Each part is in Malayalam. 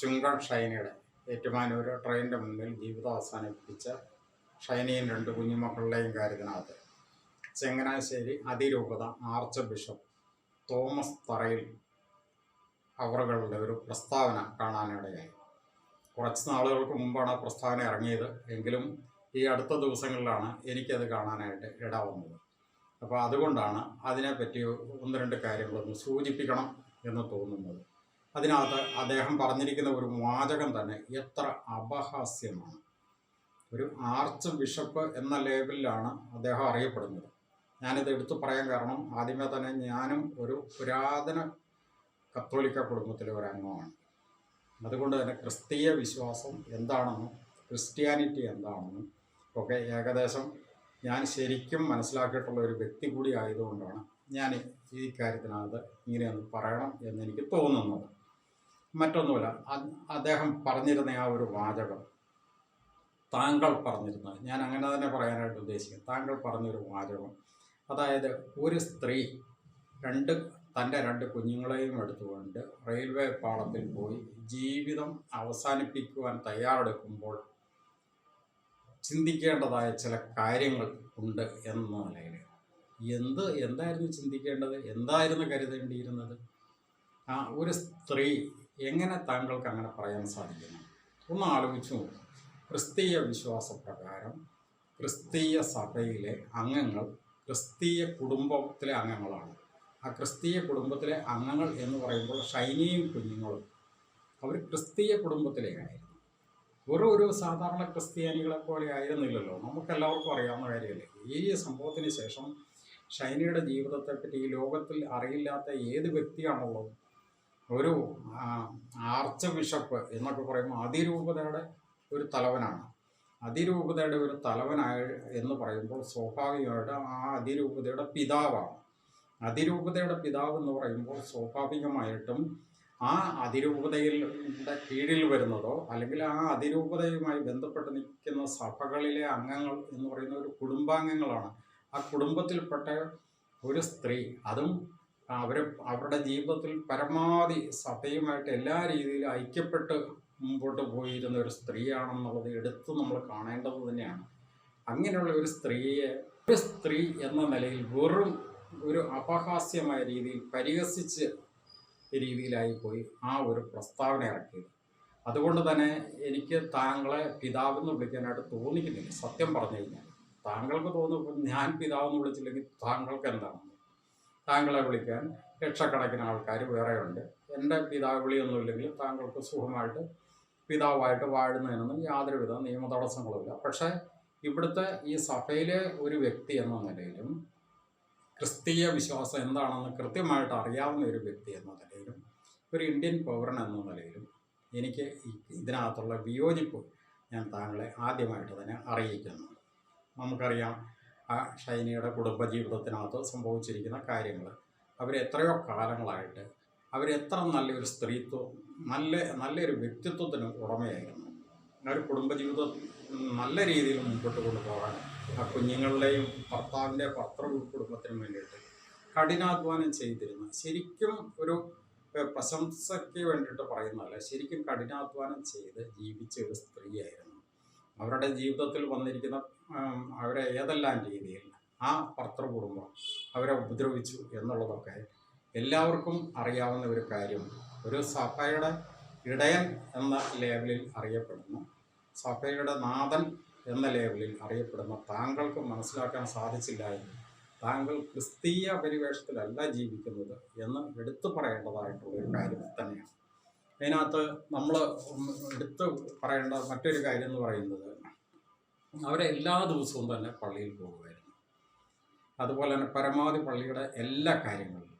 ചുങ്കൺ ഷൈനയുടെ ഏറ്റുമാനൂർ ട്രെയിനിന്റെ മുന്നിൽ ജീവിതം അവസാനിപ്പിച്ച ഷൈനയും രണ്ട് കുഞ്ഞുമക്കളുടെയും കാര്യത്തിനകത്ത്. ചെങ്ങനാശ്ശേരി അതിരൂപത ആർച്ച് ബിഷപ്പ് തോമസ് തറയിൽ അവറുകളുടെ ഒരു പ്രസ്താവന കാണാനിടയായി. കുറച്ച് നാളുകൾക്ക് മുമ്പാണ് ആ പ്രസ്താവന ഇറങ്ങിയത്. എങ്കിലും ഈ അടുത്ത ദിവസങ്ങളിലാണ് എനിക്കത് കാണാനായിട്ട് ഇട വന്നത് അപ്പോൾ അതുകൊണ്ടാണ് അതിനെപ്പറ്റി ഒന്ന് രണ്ട് കാര്യങ്ങളൊന്ന് സൂചിപ്പിക്കണം എന്ന് തോന്നുന്നത്. അതിനകത്ത് അദ്ദേഹം പറഞ്ഞിരിക്കുന്ന ഒരു വാചകം തന്നെ എത്ര അപഹാസ്യമാണ്. ഒരു ആർച്ച് ബിഷപ്പ് എന്ന ലേബലിലാണ് അദ്ദേഹം അറിയപ്പെടുന്നത്. ഞാനിത് എടുത്തു പറയാൻ കാരണം ആദ്യമേ തന്നെ ഞാനും ഒരു പുരാതന കത്തോലിക്ക കുടുംബത്തിലെ ഒരു അംഗമാണ്. അതുകൊണ്ട് തന്നെ ക്രിസ്തീയ വിശ്വാസം എന്താണെന്നും ക്രിസ്ത്യാനിറ്റി എന്താണെന്നും ഒക്കെ ഏകദേശം ഞാൻ ശരിക്കും മനസ്സിലാക്കിയിട്ടുള്ള ഒരു വ്യക്തി കൂടി ആയതുകൊണ്ടാണ് ഞാൻ ഈ കാര്യത്തിനകത്ത് ഇങ്ങനെയൊന്ന് പറയണം എന്നെനിക്ക് തോന്നുന്നത്. മറ്റൊന്നുമില്ല അദ്ദേഹം പറഞ്ഞിരുന്ന ആ ഒരു വാചകം. താങ്കൾ പറഞ്ഞിരുന്ന ഞാൻ അങ്ങനെ തന്നെ പറയാനായിട്ട് ഉദ്ദേശിക്കും താങ്കൾ പറഞ്ഞൊരു വാചകം. അതായത് ഒരു സ്ത്രീ രണ്ട് തന്റെ രണ്ട് കുഞ്ഞുങ്ങളെയും എടുത്തുകൊണ്ട് റെയിൽവേ പാളത്തിൽ പോയി ജീവിതം അവസാനിപ്പിക്കുവാൻ തയ്യാറെടുക്കുമ്പോൾ ചിന്തിക്കേണ്ടതായ ചില കാര്യങ്ങൾ ഉണ്ട് എന്ന നിലയിൽ. എന്ത് എന്തായിരുന്നു ചിന്തിക്കേണ്ടത്? എന്തായിരുന്നു കരുതേണ്ടിയിരുന്നത്? ആ ഒരു സ്ത്രീ എങ്ങനെ താങ്കൾക്ക് അങ്ങനെ പറയാൻ സാധിക്കുന്നു? ഒന്ന് ആലോചിച്ചു ക്രിസ്തീയ വിശ്വാസപ്രകാരം ക്രിസ്തീയ സഭയിലെ അംഗങ്ങൾ ക്രിസ്തീയ കുടുംബത്തിലെ അംഗങ്ങളാണ്. ആ ക്രിസ്തീയ കുടുംബത്തിലെ അംഗങ്ങൾ എന്ന് പറയുമ്പോൾ ഷൈനിയും കുഞ്ഞുങ്ങളും. അവർ ക്രിസ്തീയ കുടുംബത്തിലെ ആയിരുന്നു. ഓരോ ഒരു സാധാരണ ക്രിസ്ത്യാനികളെ പോലെ ആയിരുന്നില്ലല്ലോ. നമുക്കെല്ലാവർക്കും അറിയാവുന്ന കാര്യമല്ലേ? ഈ സംഭവത്തിന് ശേഷം ഷൈനിയുടെ ജീവിതത്തെപ്പറ്റി ഈ ലോകത്തിൽ അറിയില്ലാത്ത ഏത് വ്യക്തിയാണുള്ളത്? ഒരു ആർച്ച് ബിഷപ്പ് എന്നൊക്കെ പറയുമ്പോൾ അതിരൂപതയുടെ ഒരു തലവനാണ്. അതിരൂപതയുടെ ഒരു തലവനായ എന്ന് പറയുമ്പോൾ സ്വാഭാവികമായിട്ട് ആ അതിരൂപതയുടെ പിതാവാണ്. അതിരൂപതയുടെ പിതാവ് എന്ന് പറയുമ്പോൾ സ്വാഭാവികമായിട്ടും ആ അതിരൂപതയിൽ കീഴിൽ വരുന്നതോ അല്ലെങ്കിൽ ആ അതിരൂപതയുമായി ബന്ധപ്പെട്ട് നിൽക്കുന്ന സഭകളിലെ അംഗങ്ങൾ എന്ന് പറയുന്ന ഒരു കുടുംബാംഗങ്ങളാണ്. ആ കുടുംബത്തിൽപ്പെട്ട ഒരു സ്ത്രീ അതും അവർ അവരുടെ ജീവിതത്തിൽ പരമാവധി സഭയുമായിട്ട് എല്ലാ രീതിയിലും ഐക്യപ്പെട്ട് മുമ്പോട്ട് പോയിരുന്ന ഒരു സ്ത്രീയാണെന്നുള്ളത് എടുത്ത് നമ്മൾ കാണേണ്ടത് തന്നെയാണ്. അങ്ങനെയുള്ള ഒരു സ്ത്രീയെ ഒരു സ്ത്രീ എന്ന നിലയിൽ വെറും ഒരു അപഹാസ്യമായ രീതിയിൽ പരിഹസിച്ച് രീതിയിലായി പോയി ആ ഒരു പ്രസ്താവന ഇറക്കിയത്. അതുകൊണ്ട് തന്നെ എനിക്ക് താങ്കളെ പിതാവെന്ന് വിളിക്കാനായിട്ട് തോന്നിക്കുന്നില്ല. സത്യം പറഞ്ഞു കഴിഞ്ഞാൽ താങ്കൾക്ക് തോന്നുമ്പോൾ ഞാൻ പിതാവെന്ന് വിളിച്ചില്ലെങ്കിൽ താങ്കൾക്ക് എന്താണ്? താങ്കളെ വിളിക്കാൻ ലക്ഷക്കണക്കിന് ആൾക്കാർ വേറെയുണ്ട്. എന്റെ പിതാവ് വിളിയൊന്നുമില്ലെങ്കിൽ താങ്കൾക്ക് സുഖമായിട്ട് പിതാവായിട്ട് വാഴുന്നതിനൊന്നും യാതൊരുവിധ നിയമ തടസ്സങ്ങളുമില്ല. പക്ഷേ ഇവിടുത്തെ ഈ സഭയിലെ ഒരു വ്യക്തി എന്ന നിലയിലും ക്രിസ്തീയ വിശ്വാസം എന്താണെന്ന് കൃത്യമായിട്ട് അറിയാവുന്ന ഒരു വ്യക്തി എന്ന നിലയിലും ഒരു ഇന്ത്യൻ പൗരൻ എന്ന നിലയിലും എനിക്ക് ഇതിനകത്തുള്ള വിയോജിപ്പ് ഞാൻ താങ്കളെ ആദ്യമായിട്ട് തന്നെ അറിയിക്കുന്നു. നമുക്കറിയാം ആ ഷൈനിയുടെ കുടുംബജീവിതത്തിനകത്ത് സംഭവിച്ചിരിക്കുന്ന കാര്യങ്ങൾ അവർ എത്രയോ കാലങ്ങളായിട്ട് അവരെത്ര നല്ലൊരു സ്ത്രീത്വം നല്ല നല്ലൊരു വ്യക്തിത്വത്തിന് ഉടമയായിരുന്നു. ആ ഒരു കുടുംബജീവിതം നല്ല രീതിയിൽ മുമ്പോട്ട് കൊണ്ടുപോകാൻ ആ കുഞ്ഞുങ്ങളുടെയും ഭർത്താവിന്റെ ഭർത്തൃ കുടുംബത്തിനും വേണ്ടിയിട്ട് കഠിനാധ്വാനം ചെയ്തിരുന്നു ശരിക്കും ഒരു പ്രശംസയ്ക്ക് വേണ്ടിയിട്ട് പറയുന്നതല്ല ശരിക്കും കഠിനാധ്വാനം ചെയ്ത് ജീവിച്ച ഒരു സ്ത്രീയായിരുന്നു. അവരുടെ ജീവിതത്തിൽ വന്നിരിക്കുന്ന അവരെ ഏതെല്ലാം രീതിയിൽ ആ ഭർത്തൃ കുടുംബം അവരെ ഉപദ്രവിച്ചു എന്നുള്ളതൊക്കെ എല്ലാവർക്കും അറിയാവുന്ന ഒരു കാര്യം. ഒരു സഭയുടെ ഇടയൻ എന്ന ലേബലിൽ അറിയപ്പെടുന്നു. സഭയുടെ നാഥൻ എന്ന ലേബലിൽ അറിയപ്പെടുന്ന. താങ്കൾക്ക് മനസ്സിലാക്കാൻ സാധിച്ചില്ല എന്ന്. താങ്കൾ ക്രിസ്തീയ പരിവേഷത്തിലല്ല ജീവിക്കുന്നത് എന്ന് എടുത്തു പറയേണ്ടതായിട്ടുള്ള ഒരു കാര്യം തന്നെയാണ്. അതിനകത്ത് നമ്മൾ എടുത്തു പറയേണ്ട മറ്റൊരു കാര്യം എന്ന് പറയുന്നത് അവരെ എല്ലാ ദിവസവും തന്നെ പള്ളിയിൽ പോകുമായിരുന്നു. അതുപോലെ തന്നെ പരമാവധി പള്ളിയുടെ എല്ലാ കാര്യങ്ങളിലും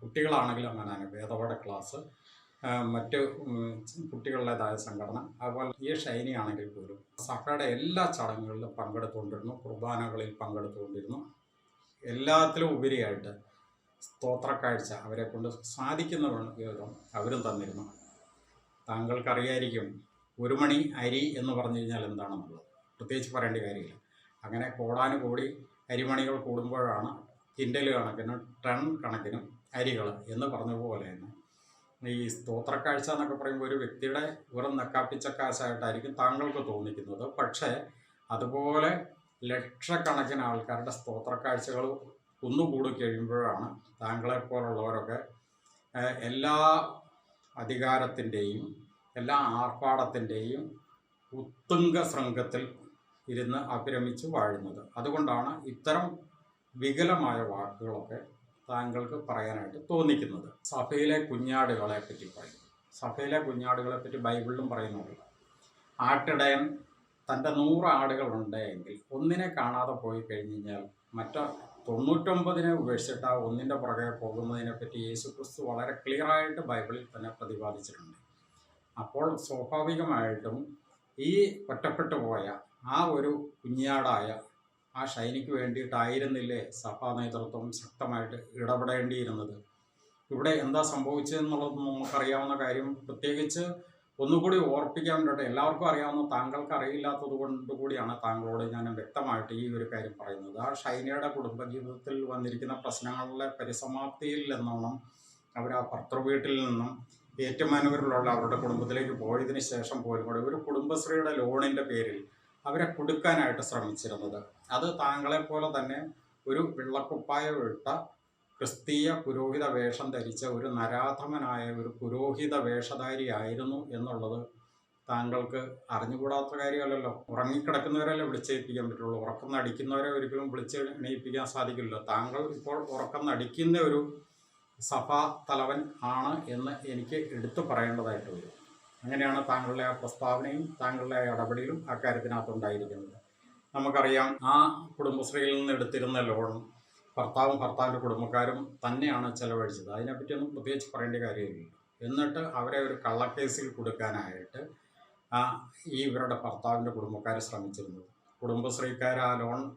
കുട്ടികളാണെങ്കിലും അങ്ങനെ വേദപാഠ ക്ലാസ് മറ്റ് കുട്ടികളുടേതായ സംഘടന അതുപോലെ ഈ ഷൈനി ആണെങ്കിൽ പോലും സഭയുടെ എല്ലാ ചടങ്ങുകളിലും പങ്കെടുത്തുകൊണ്ടിരുന്നു കുർബാനകളിൽ പങ്കെടുത്തുകൊണ്ടിരുന്നു. എല്ലാത്തിലും ഉപരിയായിട്ട് സ്തോത്രക്കാഴ്ച അവരെ കൊണ്ട് സാധിക്കുന്ന വിധം അവരും തന്നിരുന്നു. താങ്കൾക്കറിയായിരിക്കും ഒരു മണി അരി എന്ന് പറഞ്ഞു കഴിഞ്ഞാൽ എന്താണെന്നുള്ളത്? പ്രത്യേകിച്ച് പറയേണ്ട കാര്യമില്ല. അങ്ങനെ കോടാനുകൂടി അരിമണികൾ കൂടുമ്പോഴാണ് കിൻഡൽ കണക്കിനും ടൺ കണക്കിനും അരികൾ എന്ന് പറഞ്ഞ തന്നെ ഈ സ്തോത്രക്കാഴ്ച എന്നൊക്കെ പറയുമ്പോൾ ഒരു വ്യക്തിയുടെ വെറും നക്കാപ്പിച്ച കാശായിട്ടായിരിക്കും താങ്കൾക്ക് തോന്നിക്കുന്നത്. പക്ഷേ അതുപോലെ ലക്ഷക്കണക്കിന് ആൾക്കാരുടെ സ്തോത്രക്കാഴ്ചകൾ കുന്നുകൂടി കഴിയുമ്പോഴാണ് താങ്കളെപ്പോലുള്ളവരൊക്കെ എല്ലാ അധികാരത്തിന്റെയും എല്ലാ ആർഭാടത്തിന്റെയും ഉത്തുംഗ ശൃംഗത്തിൽ ഇരുന്ന് അഭിരമിച്ച് വാഴുന്നത്. അതുകൊണ്ടാണ് ഇത്തരം വികലമായ വാക്കുകളൊക്കെ താങ്കൾക്ക് പറയാനായിട്ട് തോന്നിക്കുന്നത്. സഭയിലെ കുഞ്ഞാടുകളെ പറ്റി പറയും സഭയിലെ കുഞ്ഞാടുകളെ പറ്റി ബൈബിളിലും പറയുന്നുണ്ട്. ആട്ടിടയൻ തന്റെ നൂറ് ആടുകളുണ്ട് എങ്കിൽ ഒന്നിനെ കാണാതെ പോയി കഴിഞ്ഞ് കഴിഞ്ഞാൽ മറ്റ തൊണ്ണൂറ്റൊമ്പതിനെ ഉപേക്ഷിച്ചിട്ട് ആ ഒന്നിന്റെ പുറകെ പോകുന്നതിനെപ്പറ്റി യേശു ക്രിസ്തു വളരെ ക്ലിയറായിട്ട് ബൈബിളിൽ തന്നെ പ്രതിപാദിച്ചിട്ടുണ്ട്. അപ്പോൾ സ്വാഭാവികമായിട്ടും ഈ ഒറ്റപ്പെട്ടു പോയ ആ ഒരു കുഞ്ഞാടായ ആ ഷൈനിക്ക് വേണ്ടിയിട്ടായിരുന്നില്ലേ സഭാ നേതൃത്വം ശക്തമായിട്ട് ഇടപെടേണ്ടിയിരുന്നത്? ഇവിടെ എന്താ സംഭവിച്ചതെന്നുള്ളത് നമുക്കറിയാവുന്ന കാര്യം പ്രത്യേകിച്ച് ഒന്നുകൂടി ഓർപ്പിക്കാൻ വേണ്ടിയിട്ട് എല്ലാവർക്കും അറിയാവുന്ന താങ്കൾക്ക് അറിയില്ലാത്തത് കൊണ്ട് കൂടിയാണ് താങ്കളോട് ഞാൻ വ്യക്തമായിട്ട് ഈ ഒരു കാര്യം പറയുന്നത്. ആ ഷൈനയുടെ കുടുംബജീവിതത്തിൽ വന്നിരിക്കുന്ന പ്രശ്നങ്ങളുടെ പരിസമാപ്തിയിൽ നിന്നോണം അവർ ആ ഭർത്തൃ വീട്ടിൽ നിന്നും ഏറ്റുമാനൂരിലുള്ള അവരുടെ കുടുംബത്തിലേക്ക് പോയതിനു ശേഷം പോലും കൂടെ ഒരു കുടുംബശ്രീയുടെ ലോണിന്റെ പേരിൽ അവരെ കൊടുക്കാനായിട്ട് ശ്രമിച്ചിരുന്നത്. അത് താങ്കളെപ്പോലെ തന്നെ ഒരു വെള്ളക്കുപ്പായം ഇട്ട ക്രിസ്തീയ പുരോഹിത വേഷം ധരിച്ച ഒരു നരാധമനായ ഒരു പുരോഹിത വേഷധാരിയായിരുന്നു എന്നുള്ളത് താങ്കൾക്ക് അറിഞ്ഞുകൂടാത്ത കാര്യമല്ലല്ലോ. ഉറങ്ങിക്കിടക്കുന്നവരല്ലേ വിളിച്ചേൽപ്പിക്കാൻ പറ്റുള്ളൂ. ഉറക്കം നടിക്കുന്നവരെ ഒരിക്കലും വിളിച്ച് എണീപ്പിക്കാൻ സാധിക്കില്ല താങ്കൾ ഇപ്പോൾ ഉറക്കം നടിക്കുന്ന ഒരു സഭാ തലവൻ ആണ് എന്ന് എനിക്ക് എടുത്തു പറയേണ്ടതായിട്ട് വരും. അങ്ങനെയാണ് താങ്കളുടെ ആ പ്രസ്താവനയും താങ്കളുടെ ഇടപെടലും അക്കാര്യത്തിനകത്തുണ്ടായിരിക്കുന്നത് നമുക്കറിയാം ആ കുടുംബശ്രീയിൽ നിന്ന് എടുത്തിരുന്ന ലോൺ ഭർത്താവും ഭർത്താവിന്റെ കുടുംബക്കാരും തന്നെയാണ് ചെലവഴിച്ചത്. അതിനെപ്പറ്റിയൊന്നും പ്രത്യേകിച്ച് പറയേണ്ട കാര്യമില്ല. എന്നിട്ട് അവരെ ഒരു കള്ളക്കേസിൽ കൊടുക്കാനായിട്ട് ആ ഈ ഇവരുടെ ഭർത്താവിന്റെ കുടുംബക്കാർ ശ്രമിച്ചിരുന്നത്. കുടുംബശ്രീക്കാർ ആ ലോൺ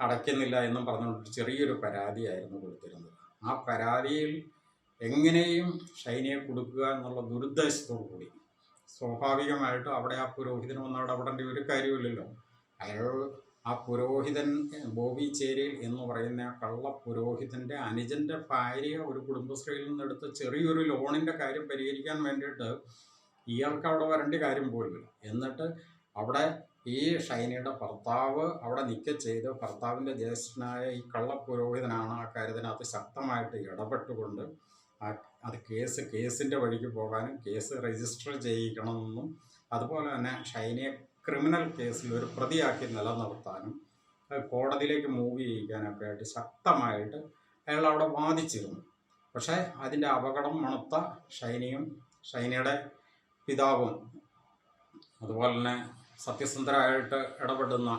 അടയ്ക്കുന്നില്ല എന്നും പറഞ്ഞുകൊണ്ട് ചെറിയൊരു പരാതിയായിരുന്നു കൊടുത്തിരുന്നത്. ആ പരാതിയിൽ എങ്ങനെയും ഷൈനിയെ കൊടുക്കുക എന്നുള്ള ദുരുദ്ദേശത്തോടു കൂടി. സ്വാഭാവികമായിട്ടും അവിടെ ആ പുരോഹിതന് വന്ന് അവിടെ ഇടപെടേണ്ട ഒരു കാര്യമില്ലല്ലോ അയാൾ ആ പുരോഹിതൻ ബോബി ചേരിയിൽ എന്ന് പറയുന്ന കള്ള പുരോഹിതന്റെ അനുജന്റെ ഭാര്യ ഒരു കുടുംബശ്രീയിൽ നിന്നെടുത്ത് ചെറിയൊരു ലോണിന്റെ കാര്യം പരിഹരിക്കാൻ വേണ്ടിയിട്ട് ഇയാൾക്ക് അവിടെ വരേണ്ട കാര്യം പോലുമില്ല. എന്നിട്ട് അവിടെ ഈ ഷൈനയുടെ ഭർത്താവ് അവിടെ നിൽക്കുക ചെയ്ത് ഭർത്താവിന്റെ ജ്യേഷ്ഠനായ ഈ കള്ളപുരോഹിതനാണ് ആ കാര്യത്തിനകത്ത് ശക്തമായിട്ട് ഇടപെട്ടുകൊണ്ട് അത് കേസ് കേസിന്റെ വഴിക്ക് പോകാനും കേസ് രജിസ്റ്റർ ചെയ്യിക്കണമെന്നും അതുപോലെ തന്നെ ഷൈനയെ ക്രിമിനൽ കേസിൽ ഒരു പ്രതിയാക്കി നിലനിർത്താനും കോടതിയിലേക്ക് മൂവ് ചെയ്യിക്കാനൊക്കെ ആയിട്ട് ശക്തമായിട്ട് അയാൾ അവിടെ വാദിച്ചിരുന്നു. പക്ഷേ അതിന്റെ അപകടം മണത്ത ഷൈനിയും ഷൈനയുടെ പിതാവും അതുപോലെ തന്നെ സത്യസന്ധരായിട്ട് ഇടപെടുന്ന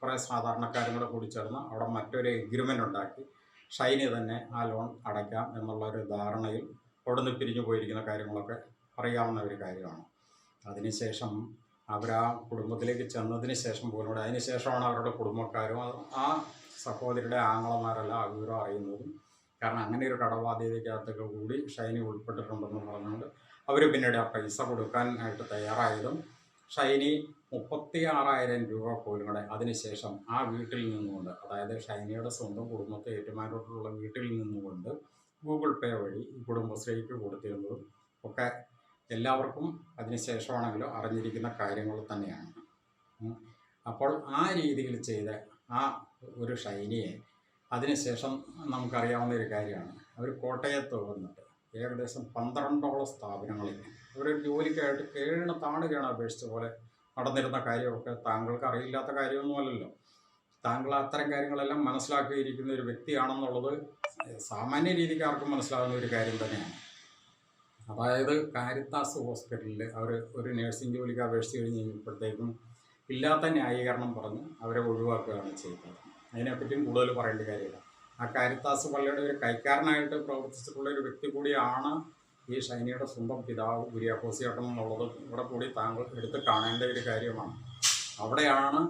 കുറേ സാധാരണക്കാരും കൂടെ കൂടി ചേർന്ന് അവിടെ മറ്റൊരു എഗ്രിമെന്റ് ഉണ്ടാക്കി. ഷൈനി തന്നെ ആ ലോൺ അടയ്ക്കാം എന്നുള്ള ഒരു ധാരണയിൽ അവിടെ നിന്ന് പിരിഞ്ഞു പോയിരിക്കുന്ന കാര്യങ്ങളൊക്കെ അറിയാവുന്ന ഒരു കാര്യമാണ്. അതിനുശേഷം അവർ ആ കുടുംബത്തിലേക്ക് ചെന്നതിന് ശേഷം പോലും കൂടെ അതിന് ശേഷമാണ് അവരുടെ കുടുംബക്കാരും ആ സഹോദരിയുടെ ആങ്ങളമാരെല്ലാം വിവരം അറിയുന്നതും. കാരണം അങ്ങനെ ഒരു കടബാധ്യതയ്ക്കകത്തൊക്കെ കൂടി ഷൈനി ഉൾപ്പെട്ടിട്ടുണ്ടെന്ന് പറഞ്ഞുകൊണ്ട് അവർ പിന്നീട് ആ പൈസ കൊടുക്കാനായിട്ട് തയ്യാറായതും ഷൈനി മുപ്പത്തി ആറായിരം രൂപ പോലും കൂടെ അതിനുശേഷം ആ വീട്ടിൽ നിന്നുകൊണ്ട് അതായത് ഷൈനയുടെ സ്വന്തം കുടുംബത്തെ ഏറ്റുമാനോട്ടുള്ള വീട്ടിൽ നിന്നുകൊണ്ട് ഗൂഗിൾ പേ വഴി ഈ കുടുംബശ്രീക്ക് കൊടുത്തിരുന്നതും ഒക്കെ എല്ലാവർക്കും അതിനുശേഷമാണെങ്കിലും അറിഞ്ഞിരിക്കുന്ന കാര്യങ്ങൾ തന്നെയാണ്. അപ്പോൾ ആ രീതിയിൽ ചെയ്ത ആ ഒരു ഷൈനിയെ അതിനുശേഷം നമുക്കറിയാവുന്ന ഒരു കാര്യമാണ്. അവർ കോട്ടയത്ത് വന്നിട്ട് ഏകദേശം പന്ത്രണ്ടോളം സ്ഥാപനങ്ങളിൽ ഒരു ജോലിക്കായിട്ട് കേഴിന് താണുകയാണ് അപേക്ഷിച്ച പോലെ നടന്നിരുന്ന കാര്യമൊക്കെ താങ്കൾക്ക് അറിയില്ലാത്ത കാര്യമൊന്നുമല്ലല്ലോ. താങ്കൾ അത്തരം കാര്യങ്ങളെല്ലാം മനസ്സിലാക്കിയിരിക്കുന്ന ഒരു വ്യക്തിയാണെന്നുള്ളത് സാമാന്യ രീതിക്ക് ആർക്കും മനസ്സിലാകുന്ന ഒരു കാര്യം തന്നെയാണ്. അതായത് കാരിത്താസ് ഹോസ്പിറ്റലിൽ അവർ ഒരു നഴ്സിംഗ് ജോലിക്ക് അപേക്ഷിച്ച് കഴിഞ്ഞ് കഴിഞ്ഞപ്പോഴത്തേക്കും ഇല്ലാത്ത ന്യായീകരണം പറഞ്ഞ് അവരെ ഒഴിവാക്കുകയാണ് ചെയ്തത്. അതിനെപ്പറ്റിയും കൂടുതൽ പറയേണ്ട കാര്യമില്ല. ആ കാരിത്താസ് പള്ളിയുടെ ഒരു കൈക്കാരനായിട്ട് പ്രവർത്തിച്ചിട്ടുള്ള ഒരു വ്യക്തി കൂടിയാണ് ഈ ഷൈനിയുടെ സ്വന്തം പിതാവ് ഗുരിയാക്കോസിയാട്ടം എന്നുള്ളത് ഇവിടെ കൂടി താങ്കൾ എടുത്ത് കാണേണ്ട ഒരു കാര്യമാണ്. അവിടെയാണ്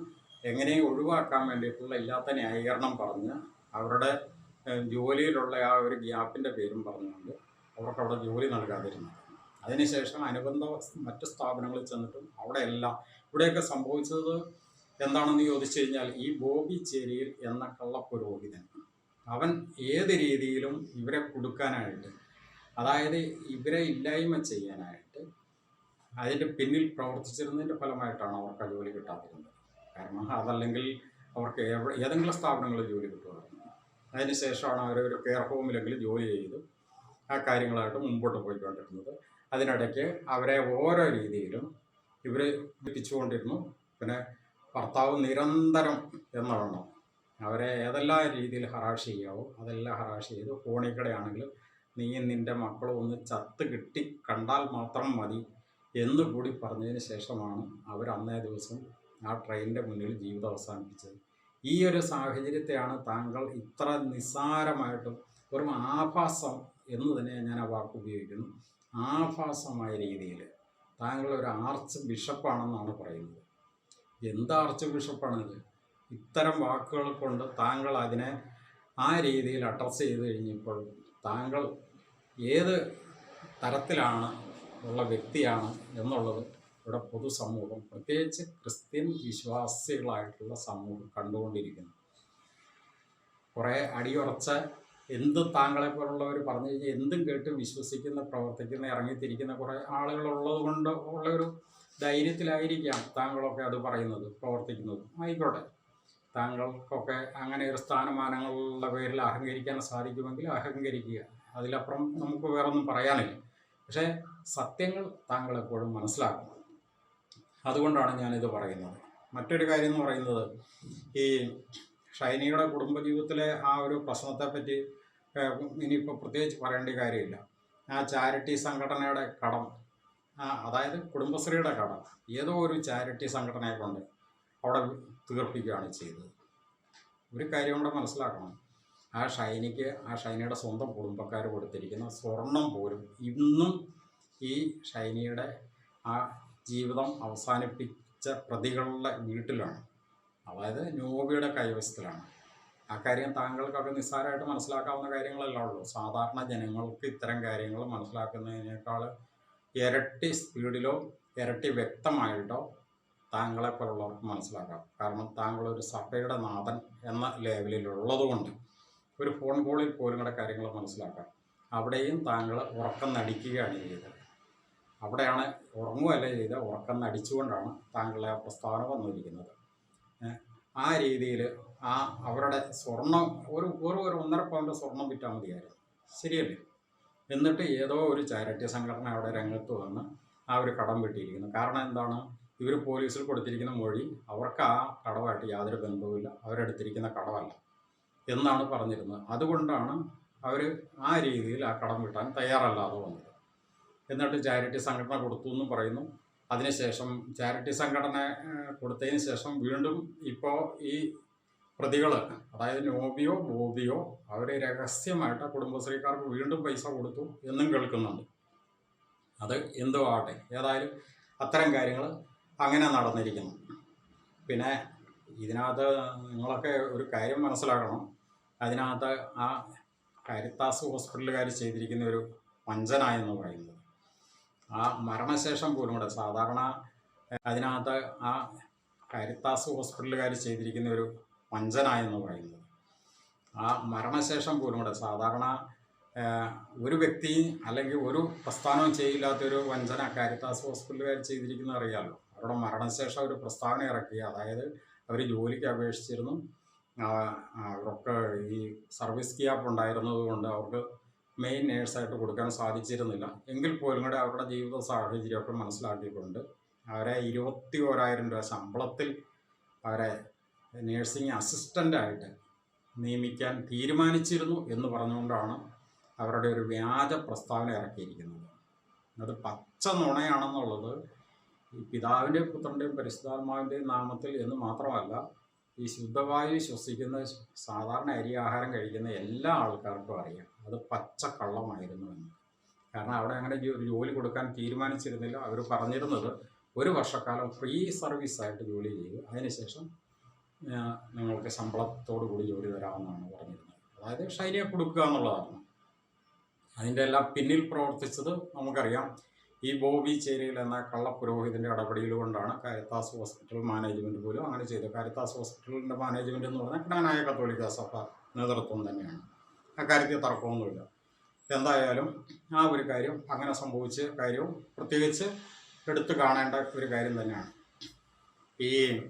എങ്ങനെ ഒഴിവാക്കാൻ വേണ്ടിയിട്ടുള്ള ഇല്ലാത്ത ന്യായീകരണം പറഞ്ഞ് അവരുടെ ജോലിയിലുള്ള ആ ഒരു ഗ്യാപ്പിന്റെ പേരും പറഞ്ഞുകൊണ്ട് അവർക്ക് അവിടെ ജോലി നൽകാതിരുന്നത്. അതിനുശേഷം അനുബന്ധ മറ്റ് സ്ഥാപനങ്ങളിൽ ചെന്നിട്ടും അവിടെ എല്ലാം ഇവിടെയൊക്കെ സംഭവിച്ചത് എന്താണെന്ന് ചോദിച്ചു കഴിഞ്ഞാൽ ഈ ബോബി ചേരിയിൽ എന്ന കള്ളപ്പുരോഹിതൻ. അവൻ ഏത് രീതിയിലും ഇവരെ കൊടുക്കാനായിട്ട് അതായത് ഇവരെ ഇല്ലായ്മ ചെയ്യാനായിട്ട് അതിന്റെ പിന്നിൽ പ്രവർത്തിച്ചിരുന്നതിന്റെ ഫലമായിട്ടാണ് അവർക്ക് ആ ജോലി കിട്ടാതിരുന്നത്. കാരണം അതല്ലെങ്കിൽ അവർക്ക് ഏതെങ്കിലും സ്ഥാപനങ്ങളിൽ ജോലി കിട്ടുമായിരുന്നു. അതിനുശേഷമാണ് അവർ ഒരു കെയർ ഹോമിലെങ്കിലും ജോലി ചെയ്ത്. ആ കാര്യങ്ങളായിട്ട് മുമ്പോട്ട് പോയിക്കൊണ്ടിരുന്നത്. അതിനിടയ്ക്ക് അവരെ ഓരോ രീതിയിലും ഇവർ എത്തിച്ചുകൊണ്ടിരുന്നു പിന്നെ ഭർത്താവ് നിരന്തരം എന്നവണ്ണം അവരെ ഏതെല്ലാം രീതിയിൽ ഹറാഷ് ചെയ്യാവോ അതെല്ലാം ഹറാഷ് ചെയ്ത് ഫോണിൽ നീ നിന്റെ മക്കളും ഒന്ന് ചത്ത് കിട്ടി കണ്ടാൽ മാത്രം മതി എന്ന് കൂടി പറഞ്ഞതിന് ശേഷമാണ് അവർ അന്നേ ദിവസം ആ ട്രെയിനിന്റെ മുന്നിൽ ജീവിതം അവസാനിപ്പിച്ചത്. ഈ ഒരു സാഹചര്യത്തെയാണ് താങ്കൾ ഇത്ര നിസ്സാരമായിട്ടും ഒരു ആഭാസം എന്ന് തന്നെ ഞാൻ ആ വാക്ക് ഉപയോഗിക്കുന്നു. ആഭാസമായ രീതിയിൽ താങ്കൾ ഒരു ആർച്ച് ബിഷപ്പാണെന്നാണ് പറയുന്നത്. എന്ത് ആർച്ച് ബിഷപ്പാണിത്? ഇത്തരം വാക്കുകൾ കൊണ്ട് താങ്കൾ അതിനെ ആ രീതിയിൽ അഡ്രസ്സ് ചെയ്ത് കഴിഞ്ഞപ്പോൾ താങ്കൾ ഏത് തരത്തിലാണ് ഉള്ള വ്യക്തിയാണ് എന്നുള്ളത് ഇവിടെ പൊതുസമൂഹം പ്രത്യേകിച്ച് ക്രിസ്ത്യൻ വിശ്വാസികളായിട്ടുള്ള സമൂഹം കണ്ടുകൊണ്ടിരിക്കുന്നു. കുറേ അടിയുറച്ച എന്ത് താങ്കളെ പോലുള്ളവർ പറഞ്ഞു കഴിഞ്ഞാൽ എന്തും കേട്ട് വിശ്വസിക്കുന്ന പ്രവർത്തിക്കുന്ന ഇറങ്ങിത്തിരിക്കുന്ന കുറേ ആളുകളുള്ളത് കൊണ്ട് ഉള്ള ഒരു ധൈര്യത്തിലായിരിക്കാം താങ്കളൊക്കെ അത് പറയുന്നത് പ്രവർത്തിക്കുന്നത്. ആയിക്കോട്ടെ. താങ്കൾക്കൊക്കെ അങ്ങനെ ഒരു സ്ഥാനമാനങ്ങളുടെ പേരിൽ അഹങ്കരിക്കാൻ സാധിക്കുമെങ്കിൽ അഹങ്കരിക്കുക. അതിലപ്പുറം നമുക്ക് വേറെ ഒന്നും പറയാനില്ല. പക്ഷേ സത്യങ്ങൾ താങ്കൾ എപ്പോഴും മനസ്സിലാക്കണം. അതുകൊണ്ടാണ് ഞാനിത് പറയുന്നത്. മറ്റൊരു കാര്യം എന്ന് പറയുന്നത് ഈ ഷൈനിയുടെ കുടുംബജീവിതത്തിലെ ആ ഒരു പ്രശ്നത്തെപ്പറ്റി ഇനിയിപ്പോൾ പ്രത്യേകിച്ച് പറയേണ്ട കാര്യമില്ല. ആ ചാരിറ്റി സംഘടനയുടെ കടം അതായത് കുടുംബശ്രീയുടെ കടം ഏതോ ഒരു ചാരിറ്റി സംഘടനയെ കൊണ്ട് അവിടെ തീർപ്പിക്കുകയാണ് ചെയ്തത്. ഒരു കാര്യം കൂടെ മനസ്സിലാക്കണം. ആ ഷൈനിക്ക് ആ ഷൈനിയുടെ സ്വന്തം കുടുംബക്കാർ കൊടുത്തിരിക്കുന്ന സ്വർണം പോലും ഇന്നും ഈ ഷൈനിയുടെ ആ ജീവിതം അവസാനിപ്പിച്ച പ്രതികളുടെ വീട്ടിലാണ്. അതായത് നോബിയുടെ കൈവശത്തിലാണ്. ആ കാര്യം താങ്കൾക്കൊക്കെ നിസ്സാരമായിട്ട് മനസ്സിലാക്കാവുന്ന കാര്യങ്ങളല്ല ഉള്ളൂ. സാധാരണ ജനങ്ങൾക്ക് ഇത്തരം കാര്യങ്ങൾ മനസ്സിലാക്കുന്നതിനേക്കാൾ ഇരട്ടി സ്പീഡിലോ ഇരട്ടി വ്യക്തമായിട്ടോ താങ്കളെപ്പോലുള്ളവർക്ക് മനസ്സിലാക്കാം. കാരണം താങ്കൾ ഒരു സഭയുടെ നാഥൻ എന്ന ലെവലിലുള്ളത് കൊണ്ട് ഒരു ഫോൺ കോളിൽ പോലും കൂടെ കാര്യങ്ങൾ മനസ്സിലാക്കാം അവിടെയും താങ്കൾ ഉറക്കം നടിക്കുകയാണ് ചെയ്തത്. അവിടെയാണ് ഉറങ്ങുകയല്ല ചെയ്ത ഉറക്കം നടിച്ചുകൊണ്ടാണ് താങ്കളുടെ പ്രസ്താവന വന്നിരിക്കുന്നത്. ആ രീതിയിൽ ആ അവരുടെ സ്വർണം ഒരു ഒരു ഒരു ഒന്നര പൗണ്ട് സ്വർണം വിറ്റാൽ മതിയായിരുന്നു. ശരിയല്ലേ? എന്നിട്ട് ഏതോ ഒരു ചാരിറ്റി സംഘടന അവിടെ രംഗത്ത് വന്ന് ആ ഒരു കടം വെട്ടിയിരിക്കുന്നു. കാരണം എന്താണ്? ഇവർ പോലീസിൽ കൊടുത്തിരിക്കുന്ന മൊഴി അവർക്ക് ആ കടമായിട്ട് യാതൊരു ബന്ധവുമില്ല. അവരെടുത്തിരിക്കുന്ന കടമല്ല. എന്നാണ് പറഞ്ഞിരുന്നത്. അതുകൊണ്ടാണ് അവർ ആ രീതിയിൽ ആ കടം വിട്ടാൻ തയ്യാറല്ലാതെ വന്നത്. എന്നിട്ട് ചാരിറ്റി സംഘടന കൊടുത്തു എന്നും പറയുന്നു. അതിനുശേഷം ചാരിറ്റി സംഘടന കൊടുത്തതിന് ശേഷം വീണ്ടും ഇപ്പോൾ ഈ പ്രതികൾ അതായത് നോബിയോ ബോബിയോ അവർ രഹസ്യമായിട്ട് കുടുംബശ്രീക്കാർക്ക് വീണ്ടും പൈസ കൊടുത്തു എന്നും കേൾക്കുന്നുണ്ട്. അത് എന്തോ ആവട്ടെ. ഏതായാലും അത്തരം കാര്യങ്ങൾ അങ്ങനെ നടന്നിരിക്കുന്നു. പിന്നെ ഇതിനകത്ത് നിങ്ങളൊക്കെ ഒരു കാര്യം മനസ്സിലാക്കണം. അതിനകത്ത് ആ കരിത്താസ് ഹോസ്പിറ്റലുകാർ ചെയ്തിരിക്കുന്ന ഒരു വഞ്ചന എന്ന് പറയുന്നത്. ആ മരണശേഷം പോലും കൂടെ സാധാരണ അതിനകത്ത് ആ കരിത്താസ് ഹോസ്പിറ്റലുകാർ ചെയ്തിരിക്കുന്ന ഒരു വഞ്ചന എന്ന് പറയുന്നത്. ആ മരണശേഷം പോലും കൂടെ സാധാരണ ഒരു വ്യക്തി അല്ലെങ്കിൽ ഒരു പ്രസ്ഥാനവും ചെയ്യില്ലാത്തൊരു വഞ്ചന കാരിത്താസ് ഹോസ്പിറ്റലുകാർ ചെയ്തിരിക്കുന്നത് അറിയാമല്ലോ അവരുടെ മരണശേഷം ഒരു പ്രസ്താവന ഇറക്കി. അതായത് അവർ ജോലിക്ക് അപേക്ഷിച്ചിരുന്നു. അവർക്ക് ഈ സർവീസ് ഗ്യാപ്പ് ഉണ്ടായിരുന്നത് കൊണ്ട് അവർക്ക് മെയിൻ നേഴ്സായിട്ട് കൊടുക്കാൻ സാധിച്ചിരുന്നില്ല. എങ്കിൽ പോലും കൂടെ അവരുടെ ജീവിത സാഹചര്യമൊക്കെ മനസ്സിലാക്കിക്കൊണ്ട് അവരെ ഇരുപത്തി ഓരായിരം രൂപ ശമ്പളത്തിൽ അവരെ നേഴ്സിംഗ് അസിസ്റ്റന്റായിട്ട് നിയമിക്കാൻ തീരുമാനിച്ചിരുന്നു എന്ന് പറഞ്ഞുകൊണ്ടാണ് അവരുടെ ഒരു വ്യാജ പ്രസ്താവന ഇറക്കിയിരിക്കുന്നത്. അത് പച്ച നുണയാണെന്നുള്ളത് ഈ പിതാവിന്റെയും പുത്രന്റെയും പരിശുദ്ധാത്മാവിന്റെയും നാമത്തിൽ എന്ന് മാത്രമല്ല ഈ ശുദ്ധവായു ശ്വസിക്കുന്ന സാധാരണ അരി ആഹാരം കഴിക്കുന്ന എല്ലാ ആൾക്കാർക്കും അറിയാം. അത് പച്ചക്കള്ളമായിരുന്നു എന്ന്. കാരണം അവിടെ അങ്ങനെ ഒരു ജോലി കൊടുക്കാൻ തീരുമാനിച്ചിരുന്നില്ല. അവർ പറഞ്ഞിരുന്നത് ഒരു വർഷക്കാലം ഫ്രീ സർവീസായിട്ട് ജോലി ചെയ്തു. അതിനുശേഷം നിങ്ങൾക്ക് ശമ്പളത്തോടു കൂടി ജോലി തരാമെന്നാണ് പറഞ്ഞിരുന്നത്. അതായത് ഷൈനിയെ കൊടുക്കുക എന്നുള്ളതാണ്. അതിന്റെ എല്ലാം പിന്നിൽ പ്രവർത്തിച്ചത് നമുക്കറിയാം. ഈ ബോബി ചേരിയിൽ എന്ന കള്ളപുരോഹിതന്റെ ഇടപെടൽ കൊണ്ടാണ് കാരിത്താസ് ഹോസ്പിറ്റൽ മാനേജ്മെന്റ് പോലും അങ്ങനെ ചെയ്തത്. കാരിത്താസ് ഹോസ്പിറ്റലിന്റെ മാനേജ്മെന്റ് എന്ന് പറഞ്ഞാൽ ജ്ഞാനായ കത്തോലിക്ക സഭ നേതൃത്വം തന്നെയാണ്. അക്കാര്യത്തിൽ തർക്കമൊന്നുമില്ല. എന്തായാലും ആ ഒരു കാര്യം അങ്ങനെ സംഭവിച്ച കാര്യവും പ്രത്യേകിച്ച് എടുത്തു കാണേണ്ട ഒരു കാര്യം തന്നെയാണ്. ഈ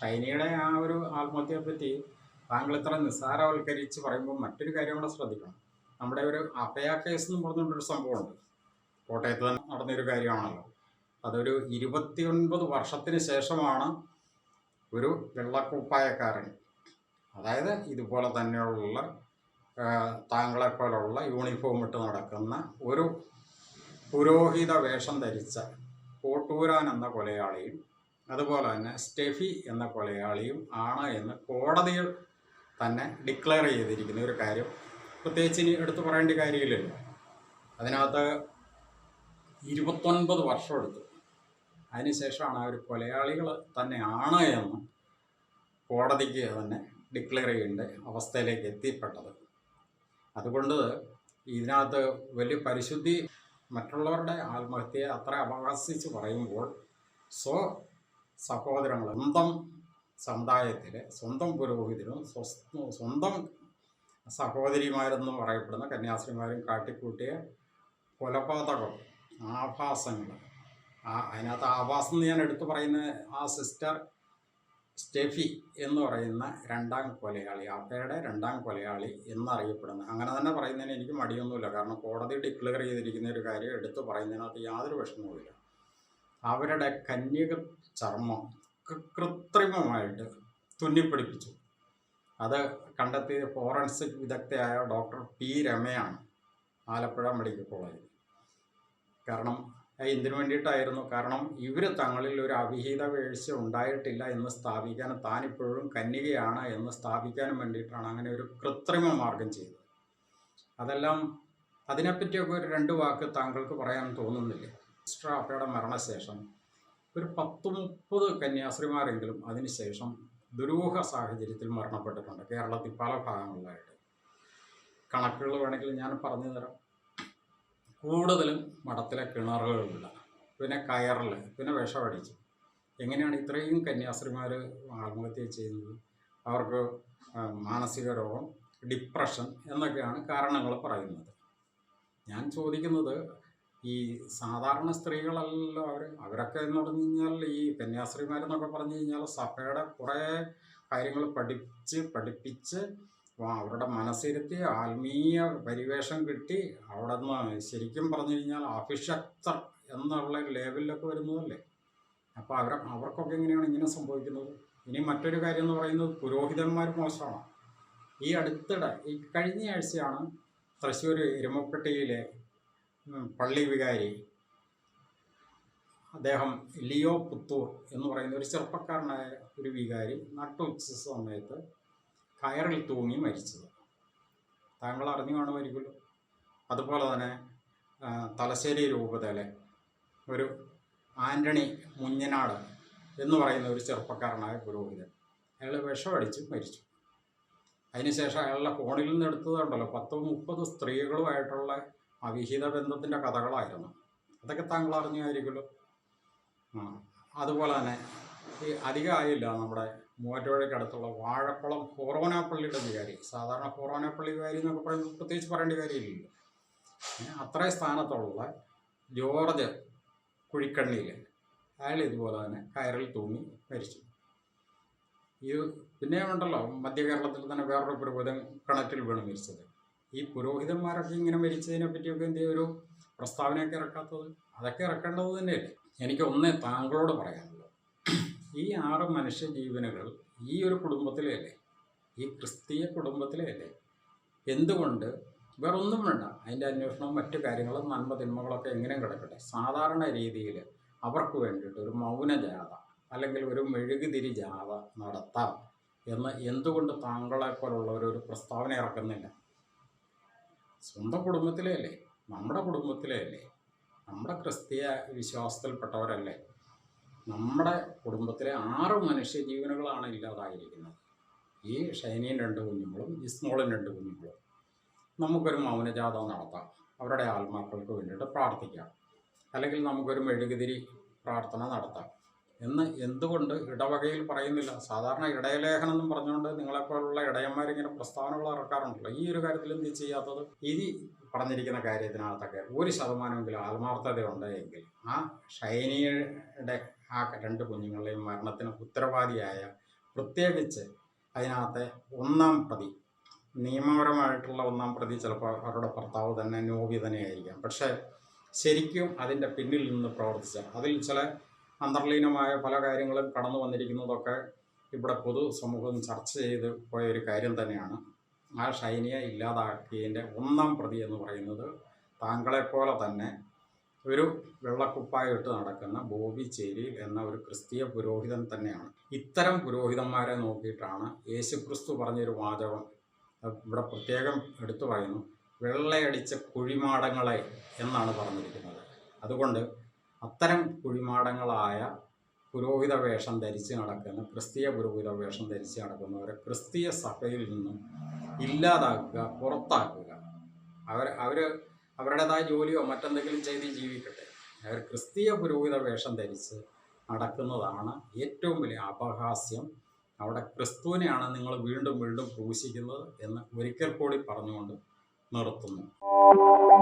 ഷൈനിയുടെ ആ ഒരു ആത്മഹത്യയെ പറ്റി താങ്കൾ ഇത്ര നിസ്സാരവൽക്കരിച്ച് പറയുമ്പോൾ മറ്റൊരു കാര്യം കൂടെ ശ്രദ്ധിക്കണം. നമ്മുടെ ഒരു അഭയ കേസ് എന്ന് പറഞ്ഞുകൊണ്ടൊരു സംഭവമുണ്ട്. കോട്ടയത്ത് തന്നെ നടന്നൊരു കാര്യമാണല്ലോ. അതൊരു ഇരുപത്തിയൊൻപത് വർഷത്തിന് ശേഷമാണ് ഒരു വെള്ളക്കുപ്പായക്കാരൻ. അതായത് ഇതുപോലെ തന്നെയുള്ള താങ്കളെപ്പോലുള്ള യൂണിഫോം ഇട്ട് നടക്കുന്ന ഒരു പുരോഹിത വേഷം ധരിച്ച കോട്ടൂരാൻ എന്ന കൊലയാളിയും അതുപോലെ തന്നെ സ്റ്റെഫി എന്ന കൊലയാളിയും ആണ് എന്ന് കോടതിയിൽ തന്നെ ഡിക്ലെയർ ചെയ്തിരിക്കുന്ന ഒരു കാര്യം. പ്രത്യേകിച്ച് ഇനി എടുത്തു പറയേണ്ട കാര്യമില്ലല്ലോ. അതിനകത്ത് ഇരുപത്തൊൻപത് വർഷം എടുത്തു. അതിനുശേഷമാണ് അവർ കൊലയാളികൾ തന്നെയാണ് എന്ന് കോടതിക്ക് തന്നെ ഡിക്ലെയർ ചെയ്യേണ്ട അവസ്ഥയിലേക്ക് എത്തിപ്പെട്ടത്. അതുകൊണ്ട് ഇതിനകത്ത് വലിയ പരിശുദ്ധി മറ്റുള്ളവരുടെ ആത്മഹത്യയെ അത്ര അവകാശിച്ച് പറയുമ്പോൾ സ്വ സഹോദരങ്ങൾ സ്വന്തം സമുദായത്തിലെ സ്വന്തം പുരോഹിതരും സ്വ സ്വന്തം സഹോദരിമാരെന്ന് പറയപ്പെടുന്ന കന്യാസ്ത്രീമാരും കാട്ടിക്കൂട്ടിയ കൊലപാതകം ആഭാസങ്ങൾ. ആ അതിനകത്ത് ആഭാസം എന്ന് ഞാൻ എടുത്തു പറയുന്ന ആ സിസ്റ്റർ സ്റ്റെഫി എന്ന് പറയുന്ന രണ്ടാം കൊലയാളി അപ്പയുടെ രണ്ടാം കൊലയാളി എന്നറിയപ്പെടുന്നത് അങ്ങനെ തന്നെ പറയുന്നതിന് എനിക്ക് മടിയൊന്നുമില്ല. കാരണം കോടതി ഡിക്ലെയർ ചെയ്തിരിക്കുന്ന ഒരു കാര്യം എടുത്തു പറയുന്നതിനകത്ത് യാതൊരു വിഷമവുമില്ല. അവരുടെ കന്യക ചർമ്മം കൃത്രിമമായിട്ട് തുന്നിപ്പിടിപ്പിച്ചു. അത് കണ്ടെത്തിയ ഫോറൻസിക് വിദഗ്ധയായ ഡോക്ടർ പി രമയാണ്. ആലപ്പുഴ മെഡിക്കൽ കോളേജിൽ കാരണം എന്തിനു വേണ്ടിയിട്ടായിരുന്നു. കാരണം ഇവർ തങ്ങളിൽ ഒരു അവിഹിത വീഴ്ച ഉണ്ടായിട്ടില്ല എന്ന് സ്ഥാപിക്കാൻ താനിപ്പോഴും കന്യകയാണ് എന്ന് സ്ഥാപിക്കാനും വേണ്ടിയിട്ടാണ് അങ്ങനെ ഒരു കൃത്രിമ മാർഗം ചെയ്തത്. അതെല്ലാം അതിനെപ്പറ്റിയൊക്കെ ഒരു രണ്ട് വാക്ക് താങ്കൾക്ക് പറയാൻ തോന്നുന്നില്ലേ. സിസ്റ്റർ മരണശേഷം ഒരു പത്ത് മുപ്പത് കന്യാസ്ത്രീമാരെങ്കിലും അതിനുശേഷം ദുരൂഹ സാഹചര്യത്തിൽ മരണപ്പെട്ടിട്ടുണ്ട് കേരളത്തിൽ പല ഭാഗങ്ങളിലായിട്ട്. കണക്കുകൾ വേണമെങ്കിൽ ഞാൻ പറഞ്ഞു തരാം. കൂടുതലും മഠത്തിലെ കിണറുകളിലുള്ള പിന്നെ കയറിൽ പിന്നെ വിഷമടിച്ച്. എങ്ങനെയാണ് ഇത്രയും കന്യാസ്ത്രീമാർ ആത്മഹത്യ ചെയ്യുന്നത്? അവർക്ക് മാനസിക രോഗം ഡിപ്രഷൻ എന്നൊക്കെയാണ് കാരണങ്ങൾ പറയുന്നത്. ഞാൻ ചോദിക്കുന്നത് ഈ സാധാരണ സ്ത്രീകളല്ലോ അവർ അവരൊക്കെ എന്ന് പറഞ്ഞു കഴിഞ്ഞാൽ ഈ കന്യാസ്ത്രീമാരെന്നൊക്കെ പറഞ്ഞു കഴിഞ്ഞാൽ സഭയുടെ കുറേ കാര്യങ്ങൾ പഠിച്ച് പഠിപ്പിച്ച് ആ, അവരുടെ മനസ്സിരുത്തി ആത്മീയ പരിവേഷം കിട്ടി. അവിടെ നിന്ന് ശരിക്കും പറഞ്ഞു കഴിഞ്ഞാൽ അഭിഷക്തർ എന്നുള്ള ലേവലിലൊക്കെ വരുന്നതല്ലേ? അപ്പോൾ അവർ അവർക്കൊക്കെ എങ്ങനെയാണ് ഇങ്ങനെ സംഭവിക്കുന്നത്? ഇനി മറ്റൊരു കാര്യം എന്ന് പറയുന്നത് പുരോഹിതന്മാർ മോശമാണ്. ഈ അടുത്തിടെ ഈ കഴിഞ്ഞ ആഴ്ചയാണ് തൃശ്ശൂർ എരുമപ്പെട്ടിയിലെ പള്ളി വികാരി അദ്ദേഹം ലിയോ പുത്തൂർ എന്ന് പറയുന്ന ഒരു ചെറുപ്പക്കാരനായ ഒരു വികാരി നട്ടുച്ച സമയത്ത് കയറിൽ തൂങ്ങി മരിച്ചത്. താങ്കൾ അറിഞ്ഞു കാണുമായിരിക്കുമല്ലോ അതുപോലെ തന്നെ തലശ്ശേരി രൂപതയിലെ ഒരു ആന്റണി മുഞ്ഞനാട് എന്ന് പറയുന്ന ഒരു ചെറുപ്പക്കാരനായ പുരോഹിതൻ. അയാൾ വിഷമടിച്ച് മരിച്ചു. അതിനുശേഷം അയാളുടെ ഫോണിൽ നിന്ന് എടുത്തതുണ്ടല്ലോ പത്തോ മുപ്പത് സ്ത്രീകളുമായിട്ടുള്ള അവിഹിത ബന്ധത്തിന്റെ കഥകളായിരുന്നു. അതൊക്കെ താങ്കൾ അറിഞ്ഞായിരിക്കുമല്ലോ ആ അതുപോലെ തന്നെ ഈ അധികമായില്ല നമ്മുടെ മൂവാറ്റുപുഴയ്ക്കടുത്തുള്ള വാഴക്കുളം ഹോറോനാപ്പള്ളിയുടെ വികാരി സാധാരണ ഹോറോനാപ്പള്ളി വികാരി എന്നൊക്കെ പറയുമ്പോൾ പ്രത്യേകിച്ച് പറയേണ്ട കാര്യമില്ലല്ലോ. അത്രയും സ്ഥാനത്തുള്ള ജോർജ് കുഴിക്കണ്ണിയിൽ അയാൾ ഇതുപോലെ തന്നെ കയറിൽ തൂങ്ങി മരിച്ചു. ഈ പിന്നെ ഉണ്ടല്ലോ മധ്യ കേരളത്തിൽ തന്നെ വേറൊരു പുരോഹിതൻ കിണറ്റിൽ വീണ് മരിച്ചത്. ഈ പുരോഹിതന്മാരൊക്കെ ഇങ്ങനെ മരിച്ചതിനെ പറ്റിയൊക്കെ എന്ത് ഒരു പ്രസ്താവനയൊക്കെ ഇറക്കാത്തത്? അതൊക്കെ ഇറക്കേണ്ടത് തന്നെയല്ലേ? എനിക്ക് ഒന്നേ താങ്കളോട് പറയാനുള്ളൂ. ഈ ആറ് മനുഷ്യ ജീവനുകൾ ഈ ഒരു കുടുംബത്തിലെ അല്ലേ ഈ ക്രിസ്തീയ കുടുംബത്തിലെ അല്ലേ എന്തുകൊണ്ട്? വേറൊന്നും വേണ്ട. അതിന്റെ അന്വേഷണവും മറ്റു കാര്യങ്ങളും നന്മ തിന്മകളൊക്കെ എങ്ങനെയും കിടക്കട്ടെ? സാധാരണ രീതിയിൽ അവർക്ക് വേണ്ടിയിട്ട് ഒരു മൗന ജാഥ അല്ലെങ്കിൽ ഒരു മെഴുകുതിരി ജാഥ നടത്താം എന്ന് എന്തുകൊണ്ട് താങ്കളെ പോലുള്ളവർ ഒരു പ്രസ്താവന ഇറക്കുന്നില്ല? സ്വന്തം കുടുംബത്തിലെ അല്ലേ നമ്മുടെ കുടുംബത്തിലെ അല്ലേ നമ്മുടെ ക്രിസ്തീയ വിശ്വാസത്തിൽപ്പെട്ടവരല്ലേ? നമ്മുടെ കുടുംബത്തിലെ ആറ് മനുഷ്യ ജീവനുകളാണ് ഇല്ലാതായിരിക്കുന്നത്. ഈ ഷൈനിയും രണ്ട് കുഞ്ഞുങ്ങളും ഇസ്മോളും രണ്ട് കുഞ്ഞുങ്ങളും. നമുക്കൊരു മൗനജാഥ നടത്താം. അവരുടെ ആത്മാക്കൾക്ക് വേണ്ടിയിട്ട് പ്രാർത്ഥിക്കാം. അല്ലെങ്കിൽ നമുക്കൊരു മെഴുകുതിരി പ്രാർത്ഥന നടത്താം. എന്ന് എന്തുകൊണ്ട് ഇടവകയിൽ പറയുന്നില്ല? സാധാരണ ഇടയലേഖനം എന്നും പറഞ്ഞുകൊണ്ട് നിങ്ങളെപ്പോലുള്ള ഇടയന്മാരിങ്ങനെ പ്രസ്താവനകൾ ഇറക്കാറുണ്ടല്ലോ. ഈ ഒരു കാര്യത്തിൽ എന്ത് ചെയ്യാത്തത്? ഈ പറഞ്ഞിരിക്കുന്ന കാര്യത്തിനകത്തൊക്കെ ഒരു ശതമാനമെങ്കിലും ആത്മാർത്ഥതയുണ്ട് എങ്കിൽ ആ ഷൈനിയുടെ ആ രണ്ട് കുഞ്ഞുങ്ങളുടെയും മരണത്തിന് ഉത്തരവാദിയായ പ്രത്യേകിച്ച് അതിനകത്തെ ഒന്നാം പ്രതി. നിയമപരമായിട്ടുള്ള ഒന്നാം പ്രതി ചിലപ്പോൾ അവരുടെ ഭർത്താവ് തന്നെ നോവി തന്നെയായിരിക്കാം. പക്ഷേ ശരിക്കും അതിന്റെ പിന്നിൽ നിന്ന് പ്രവർത്തിച്ച അതിൽ ചില അന്തർലീനമായ പല കാര്യങ്ങളും കടന്നു വന്നിരിക്കുന്നതൊക്കെ ഇവിടെ പൊതു സമൂഹം ചർച്ച ചെയ്ത് പോയ ഒരു കാര്യം തന്നെയാണ്. ആ ഷൈനിയെ ഇല്ലാതാക്കിയതിന്റെ ഒന്നാം പ്രതി എന്ന് പറയുന്നത് താങ്കളെപ്പോലെ തന്നെ ഒരു വെള്ളക്കുപ്പായം ഇട്ട് നടക്കുന്ന ബോബി ചേരിയിൽ എന്ന ഒരു ക്രിസ്തീയ പുരോഹിതൻ തന്നെയാണ്. ഇത്തരം പുരോഹിതന്മാരെ നോക്കിയിട്ടാണ് യേശുക്രിസ്തു പറഞ്ഞൊരു വാചകം ഇവിടെ പ്രത്യേകം എടുത്തു പറയുന്നു. വെള്ളയടിച്ച കുഴിമാടങ്ങളെ എന്നാണ് പറഞ്ഞിരിക്കുന്നത്. അതുകൊണ്ട് അത്തരം കുഴിമാടങ്ങളായ പുരോഹിത വേഷം ധരിച്ച് നടക്കുന്ന ക്രിസ്തീയ പുരോഹിത വേഷം ധരിച്ച് നടക്കുന്നവരെ ക്രിസ്തീയ സഭയിൽ നിന്നും ഇല്ലാതാക്കുക പുറത്താക്കുക. അവർ അവർ അവരുടേതായ ജോലിയോ മറ്റെന്തെങ്കിലും ചെയ്ത് ജീവിക്കട്ടെ. അവർ ക്രിസ്തീയ പുരോഹിത വേഷം ധരിച്ച് നടക്കുന്നതാണ് ഏറ്റവും വലിയ അപഹാസ്യം. അവിടെ ക്രിസ്തുവിനെയാണ് നിങ്ങൾ വീണ്ടും വീണ്ടും ക്രൂശിക്കുന്നത് എന്ന് ഒരിക്കൽ കൂടി പറഞ്ഞുകൊണ്ട് നിർത്തുന്നു.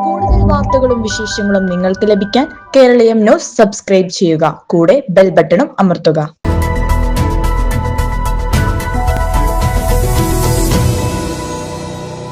കൂടുതൽ വാർത്തകളും വിശേഷങ്ങളും നിങ്ങൾക്ക് ലഭിക്കാൻ കേരളീയം ന്യൂസ് സബ്സ്ക്രൈബ് ചെയ്യുക. കൂടെ ബെൽ ബട്ടണും അമർത്തുക.